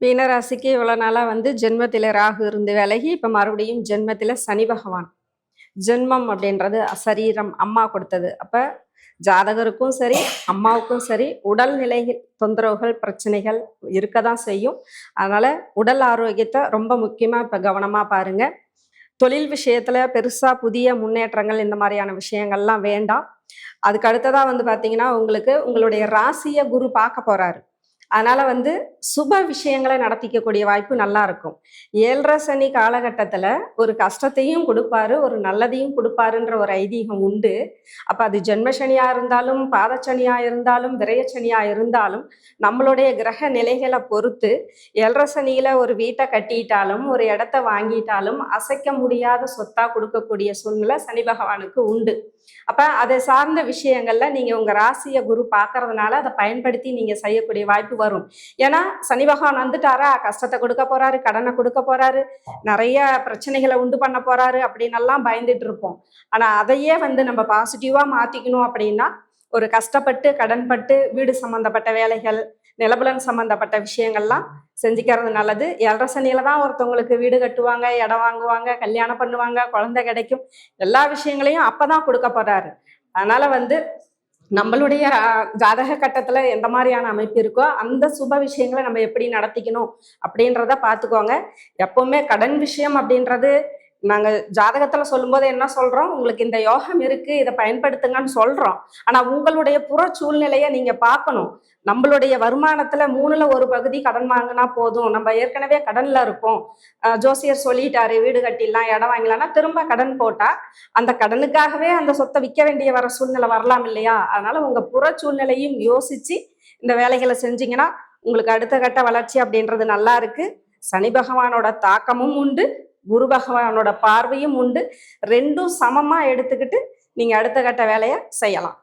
மீனராசிக்கு இவ்வளோ நாளாக வந்து ஜென்மத்தில் ராகு இருந்து விலகி இப்போ மறுபடியும் ஜென்மத்தில் சனி பகவான். ஜென்மம் அப்படின்றது சரீரம் அம்மா கொடுத்தது. அப்போ ஜாதகருக்கும் சரி அம்மாவுக்கும் சரி உடல்நிலை தொந்தரவுகள் பிரச்சனைகள் இருக்க தான் செய்யும். அதனால் உடல் ஆரோக்கியத்தை ரொம்ப முக்கியமாக இப்போ கவனமாக பாருங்கள் தொழில் விஷயத்தில் பெருசாக புதிய முன்னேற்றங்கள் இந்த மாதிரியான விஷயங்கள்லாம் வேண்டாம். அதுக்கு அடுத்ததாக வந்து பார்த்தீங்கன்னா உங்களுக்கு உங்களுடைய ராசியை குரு பார்க்க போகிறாரு அதனால வந்து சுப விஷயங்களை நடத்திக்கக்கூடிய வாய்ப்பு நல்லா இருக்கும். ஏழரை சனி காலகட்டத்தில் ஒரு கஷ்டத்தையும் கொடுப்பாரு ஒரு நல்லதையும் கொடுப்பாருன்ற ஒரு ஐதீகம் உண்டு. அப்போ அது ஜென்மசனியாக இருந்தாலும் பாதச்சனியாக இருந்தாலும் விரையச்சனியாக இருந்தாலும் நம்மளுடைய கிரக நிலைகளை பொறுத்து ஏழரை சனியில் ஒரு வீட்டை கட்டிட்டாலும் ஒரு இடத்த வாங்கிட்டாலும் அசைக்க முடியாத சொத்தாக கொடுக்கக்கூடிய சூழ்நிலை சனி பகவானுக்கு உண்டு. அப்போ அதை சார்ந்த விஷயங்களில் நீங்கள் உங்கள் ராசியை குரு பார்க்கறதுனால அதை பயன்படுத்தி நீங்கள் செய்யக்கூடிய வாய்ப்பு வரும். ஏன்னா சனி பகவான் வந்துட்டாரா? கஷ்டத்தை கொடுக்க போறாரு கடனை கொடுக்க போறாரு நிறைய பிரச்சனைகளை உண்டு பண்ண போறாரு அப்படின்னு எல்லாம் பயந்துட்டு இருப்போம். ஆனா அதையே வந்து நம்ம பாசிட்டிவா மாத்திக்கணும் அப்படின்னா ஒரு கஷ்டப்பட்டு கடன்பட்டு வீடு சம்பந்தப்பட்ட வேலைகள் நிலபுலன் சம்பந்தப்பட்ட விஷயங்கள்லாம் செஞ்சுக்கிறது நல்லது. ஏழரை சனியில தான் ஒருத்தவங்களுக்கு வீடு கட்டுவாங்க இடம் வாங்குவாங்க கல்யாணம் பண்ணுவாங்க குழந்தை கிடைக்கும். எல்லா விஷயங்களையும் அப்பதான் கொடுக்க போறாரு. அதனால வந்து நம்மளுடைய ஜாதக கட்டத்துல எந்த மாதிரியான அமைப்பு இருக்கோ அந்த சுப விஷயங்களை நம்ம எப்படி நடத்திக்கணும் அப்படின்றத பார்த்துக்கோங்க. எப்பவுமே கடன் விஷயம் அப்படின்றது நாங்கள் ஜாதகத்தில் சொல்லும்போது என்ன சொல்கிறோம் உங்களுக்கு இந்த யோகம் இருக்குது இதை பயன்படுத்துங்கன்னு சொல்கிறோம் ஆனால் உங்களுடைய புற சூழ்நிலையை நீங்கள் பார்க்கணும். நம்மளுடைய வருமானத்தில் மூணில் ஒரு பகுதி கடன் வாங்கினா போதும். நம்ம ஏற்கனவே கடனில் இருக்கோம். ஜோசியர் சொல்லிட்டாரு வீடு கட்டிடலாம் இடம் வாங்கலாம்னா திரும்ப கடன் போட்டால் அந்த கடனுக்காகவே அந்த சொத்தை விற்க வேண்டிய வர சூழ்நிலை வரலாம் இல்லையா? அதனால் உங்கள் புற சூழ்நிலையும் யோசித்து இந்த வேலைகளை செஞ்சீங்கன்னா உங்களுக்கு அடுத்த கட்ட வளர்ச்சி அப்படின்றது நல்லா இருக்குது சனி பகவானோட தாக்கமும் உண்டு. குரு பகவானோட பார்வையும் உண்டு. ரெண்டும் சமமாக எடுத்துக்கிட்டு நீங்கள் அடுத்த கட்ட வேலையை செய்யலாம்.